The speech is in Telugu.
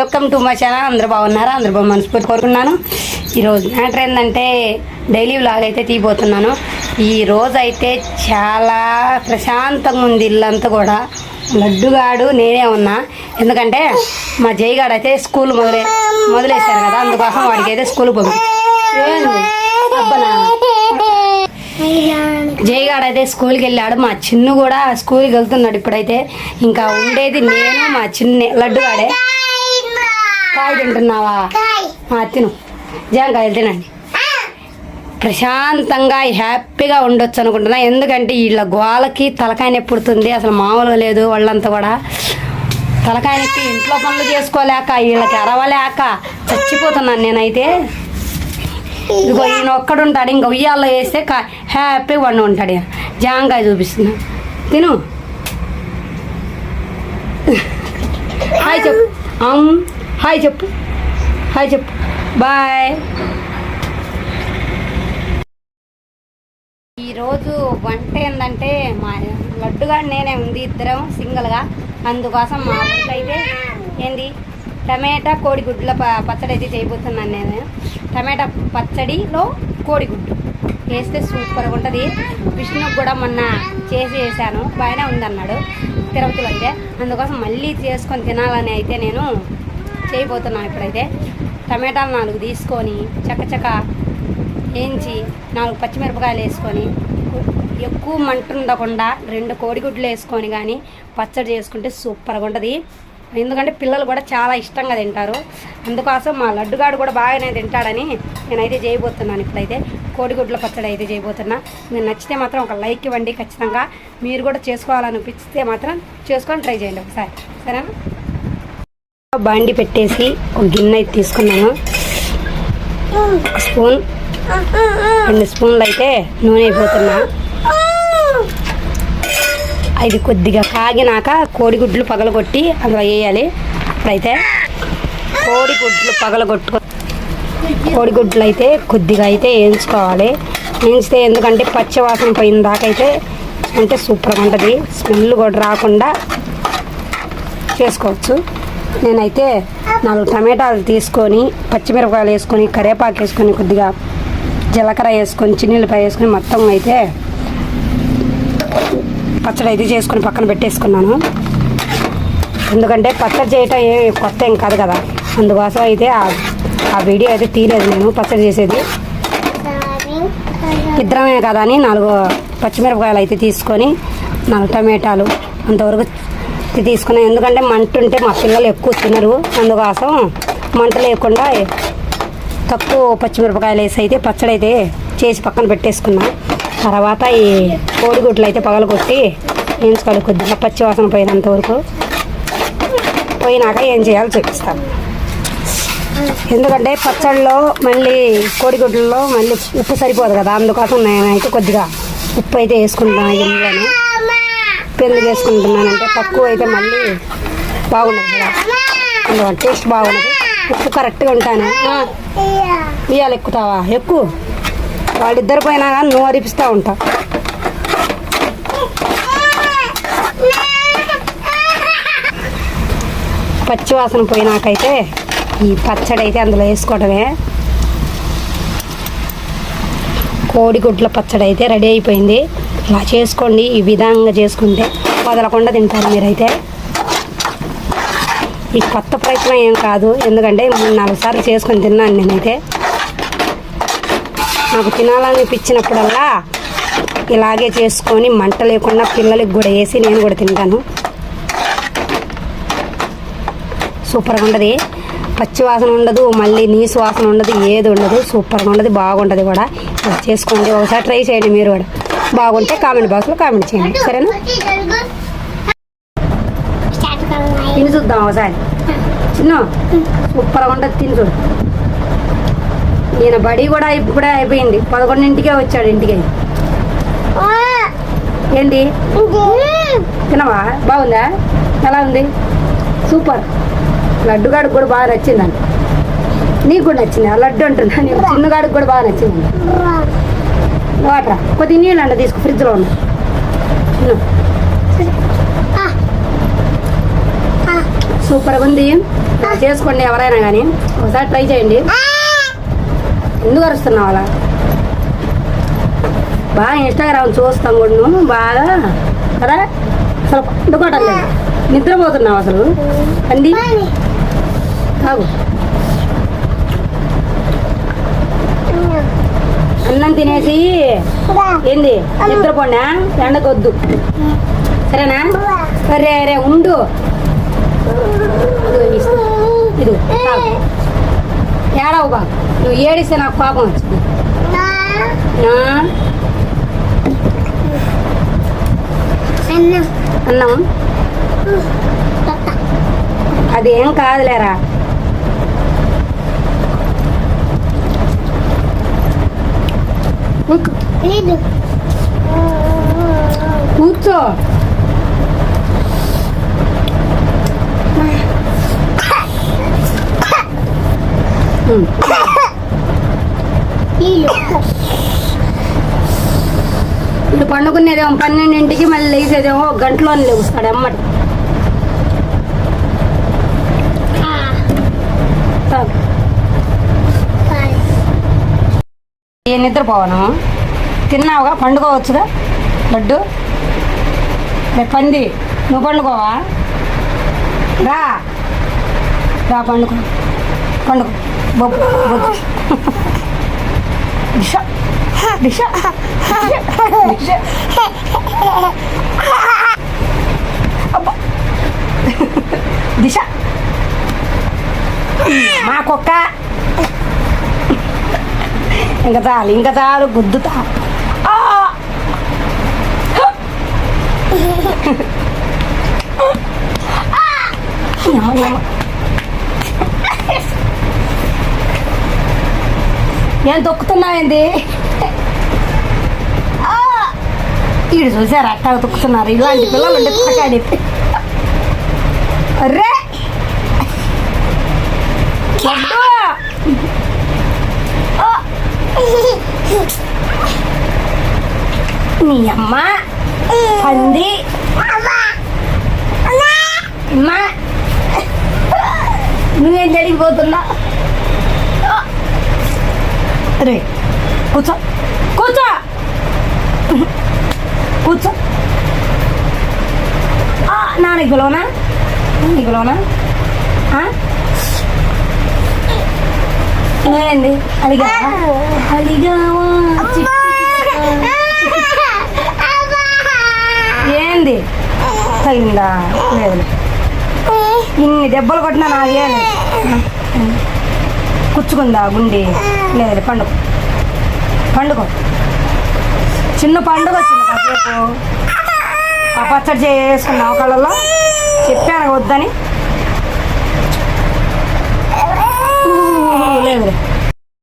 వెల్కమ్ టు మై ఛానల్ అందరూ బాగున్నారా? అందరూ బాగా మనస్ఫూర్తి కోరుకున్నాను ఈరోజు మ్యాటర్ ఏంటంటే డైలీ వ్లాగ్ అయితే తీయబోతున్నాను. ఈ రోజు అయితే చాలా ప్రశాంతంగా ఉంది ఇల్లంతా కూడా. లడ్డుగాడు నేనే ఉన్నా. ఎందుకంటే మా జయగాడు అయితే స్కూల్ మొదలే మొదలేశారు కదా. అందుకోసం వాడికి అయితే స్కూల్ పంపి అబ్బనా జయగాడు అయితే స్కూల్కి వెళ్ళాడు. మా చిన్ను కూడా స్కూల్కి వెళ్తున్నాడు ఇప్పుడైతే. ఇంకా ఉండేది నేను మా చిన్న లడ్డుగాడే. కాయ తింటున్నావా? తిను. జాంకాయలు తినండి. ప్రశాంతంగా హ్యాపీగా ఉండొచ్చు అనుకుంటున్నా. ఎందుకంటే వీళ్ళ గోలకి తలకాయ నొప్పి పుడుతుంది. అసలు మామూలుగా లేదు వాళ్ళంతా కూడా. తలకాయ నొప్పి ఇంట్లో పనులు చేసుకోలేక వీళ్ళకి అరవలేక చచ్చిపోతున్నాను నేనైతే. ఇదిగో ఈయన ఒక్కడు ఉంటాడు ఇంకా ఉయ్యాల్లో వేస్తే కా హ్యాపీగా వండి ఉంటాడు ఈయన. జాంకాయ చూపిస్తున్నా. తిను. హాయ్ చెప్పు. హాయ్ చెప్పు. హాయ్ చెప్పు. బాయ్. ఈరోజు వంట ఏంటంటే మా లడ్డుగా నేనే ఉంది ఇద్దరం సింగిల్గా. అందుకోసం మా అయితే ఏంది? టమాటా కోడిగుడ్ల ప- పచ్చడి అయితే చేయబోతున్నాను నేను. టమాటా పచ్చడిలో కోడిగుడ్డు. వేస్తే సూపర్గా ఉంటుంది. విష్ణుకు కూడా మొన్న చేసి వేసాను బాగానే ఉందన్నాడు. తిరుపతిలో అయితే. అందుకోసం మళ్ళీ చేసుకొని తినాలని అయితే నేను చేయబోతున్నాను ఇప్పుడైతే టమాటాలు నాలుగు తీసుకొని చక్కచక్క వేయించి నాలుగు పచ్చిమిరపకాయలు వేసుకొని ఎక్కువ మంట ఉండకుండా రెండు కోడిగుడ్లు వేసుకొని కానీ పచ్చడి చేసుకుంటే సూపర్గా ఉంటుంది. ఎందుకంటే పిల్లలు కూడా చాలా ఇష్టంగా తింటారు. అందుకోసం మా లడ్డుగాడు కూడా బాగానే తింటాడని నేనైతే చేయబోతున్నాను ఇప్పుడైతే కోడిగుడ్ల పచ్చడి అయితే చేయబోతున్నా. మీరు నచ్చితే మాత్రం ఒక లైక్ ఇవ్వండి. ఖచ్చితంగా మీరు కూడా చేసుకోవాలనిపిస్తే మాత్రం చేసుకొని ట్రై చేయండి ఒకసారి. సరేనా? బండి పెట్టేసి ఒక గిన్నె అయితే తీసుకున్నాను. ఒక స్పూన్. రెండు స్పూన్లు అయితే నూనె అయిపోతున్నా. అది కొద్దిగా కాగినాక కోడిగుడ్లు పగలగొట్టి అందులో వేయాలి. ఇప్పుడైతే కోడిగుడ్లు పగలగొట్టుకో కోడిగుడ్లు అయితే కొద్దిగా అయితే వేయించుకోవాలి. వేయించితే ఎందుకంటే పచ్చవాసన పోయిన దాకైతే అయితే అంటే సూపర్గా ఉంటుంది. స్మెల్ కూడా రాకుండా చేసుకోవచ్చు. నేనైతే నాలుగు టమాటాలు తీసుకొని పచ్చిమిరపకాయలు వేసుకొని కరివేపాకు వేసుకొని కొద్దిగా జీలకర్ర వేసుకొని చిన్నీళ్ళపాయ వేసుకొని మొత్తం అయితే పచ్చడి అయితే చేసుకొని పక్కన పెట్టేసుకున్నాను. ఎందుకంటే పచ్చడి చేయటం ఏ కొత్త ఏం కాదు కదా. అందుకోసం అయితే ఆ- ఆ వీడియో అయితే తీయలేదు నేను పచ్చడి చేసేది. ఇద్దరమే కదా అని నాలుగు పచ్చిమిరపకాయలు అయితే తీసుకొని నాలుగు టమాటాలు అంతవరకు తీ- తీసుకున్నాను ఎందుకంటే మంట ఉంటే మా పిల్లలు ఎక్కువ తినరు. అందుకోసం మంట లేకుండా తక్కువ పచ్చిమిరపకాయలు వేసి అయితే పచ్చడి అయితే చేసి పక్కన పెట్టేసుకున్నా. తర్వాత ఈ కోడిగుడ్లు అయితే పగలగొట్టి వేయించుకోవాలి కొద్దిగా పచ్చి వాసన పోయినంత వరకు పోయినాక ఏం చేయాలో చూపిస్తాను ఎందుకంటే పచ్చళ్ళలో మళ్ళీ కోడిగుడ్లలో మళ్ళీ ఉప్పు సరిపోదు కదా. అందుకోసం నేనైతే కొద్దిగా ఉప్పు అయితే వేసుకుంటాను ఇంట్లోనే. పెళ్ళి చేసుకుంటున్నాను అంటే తక్కువ అయితే మళ్ళీ బాగుండదు కదా. అందువల్ల టేస్ట్ బాగుండదు. ఉప్పు కరెక్ట్గా ఉంటాను. ఇవాళ ఎక్కుతావా? ఎక్కువ వాళ్ళిద్దరు పోయినా కానీ నువ్వు అరిపిస్తూ ఉంటావు పచ్చి వాసన పోయినాకైతే ఈ పచ్చడి అయితే అందులో వేసుకోవడమే కోడిగుడ్ల పచ్చడి అయితే రెడీ అయిపోయింది. ఇలా చేసుకోండి ఈ విధంగా చేసుకుంటే వదలకుండా తింటారు మీరైతే. ఈ కొత్త ప్రయత్నం ఏం కాదు ఎందుకంటే మూడు నాలుగు సార్లు చేసుకొని తిన్నాను నేనైతే. నాకు తినాలనిపించినప్పుడల్లా ఇలాగే చేసుకొని మంట లేకుండా పిల్లలకి కూడా వేసి నేను కూడా తింటాను. సూపర్గా ఉండదు. పచ్చి వాసన ఉండదు మళ్ళీ నీసు వాసన ఉండదు ఏది ఉండదు సూపర్గా ఉండదు బాగుంటుంది కూడా. చేసుకోండి ఒకసారి ట్రై చేయండి మీరు కూడా. బాగుంటే కామెంట్ బాక్స్లో కామెంట్ చేయండి. సరేనా? తిని చూద్దాం ఒకసారి. చిన్న సూపర్గా ఉంటుంది తిని చూడు. ఈయన బడి కూడా ఇప్పుడే అయిపోయింది. పదకొండింటికే వచ్చాడు ఇంటికి. ఏంటి? తినవా? బాగుందా? ఎలా ఉంది? సూపర్. లడ్డుగాడికి కూడా బాగా నచ్చిందండి నీకు కూడా నచ్చింది? ఆ లడ్డు అంటున్నా. నేను చిన్నగాడికి కూడా బాగా నచ్చింది వాటర్ కొద్ది నీళ్ళు అంట తీసుకో ఫ్రిడ్జ్లో ఉన్న. సూపర్గా ఉంది. చేసుకోండి ఎవరైనా కానీ ఒకసారి ట్రై చేయండి. ఎందుకు అరుస్తున్నావు అలా? బాగా ఇన్స్టాగ్రామ్ చూస్తాం కూడా నువ్వు బాగా. కదా? అసలు పండుకోవటం లేదు నిద్రపోతున్నావు అసలు. అండి కాగు అన్నం తినేసి ఏంది? నిద్రపోండా ఎండకొద్దు. సరేనా? సరే రే ఉండు. తాగు. ఏడవు బా నువ్వు ఏడిస్తే నాకు కోపం వచ్చింది. ఆ? అన్నం. అదేం కాదులేరా. లేదు కూర్చో. ఇప్పుడు పండుకునేదేమో పన్నెండింటికి మళ్ళీ లేచేదేమో ఒక గంటలో లేగుస్తాడు అమ్మటి నిద్రపోవను? తిన్నావుగా? పండుకోవచ్చుగా? లడ్డు? రేపు పంది. నువ్వు పండుకోవా? రా. రా పండుకో. పండుకో. బొబ్బు దిశ. దిశ. దిశ. దిశ. మా కుక్క. ఇంకా చాలు ఇంకా చాలు గుద్దుతా. ఆ! దొక్కుతున్నాయండి యమ్మ. ఈడు చూసారు అట్టా తొక్కుతున్నారు. ఇలాంటి పిల్లలు ఉంటే తొక్కడి అర్రే! నీ అమ్మ! పంది. అమ్మా. నువ్వేం జరిగిపోతున్నా రే కూర్చో. కూర్చో. కూర్చో. పిలవనా ఆ? ఏంది అడిగావా అడిగావా చిట్టి ఏంది తగిలిందా లేదు. ఇన్ని దెబ్బలు కొట్టినా నాదే కుచ్చుకుందా గుండి? లేదు పండుగ పండుగ చిన్న పండుగ వచ్చింది కాసేపు. ఆ పచ్చడి చేసుకున్నావు కళ్ళల్లో చెప్పాను వద్దని. లేదు.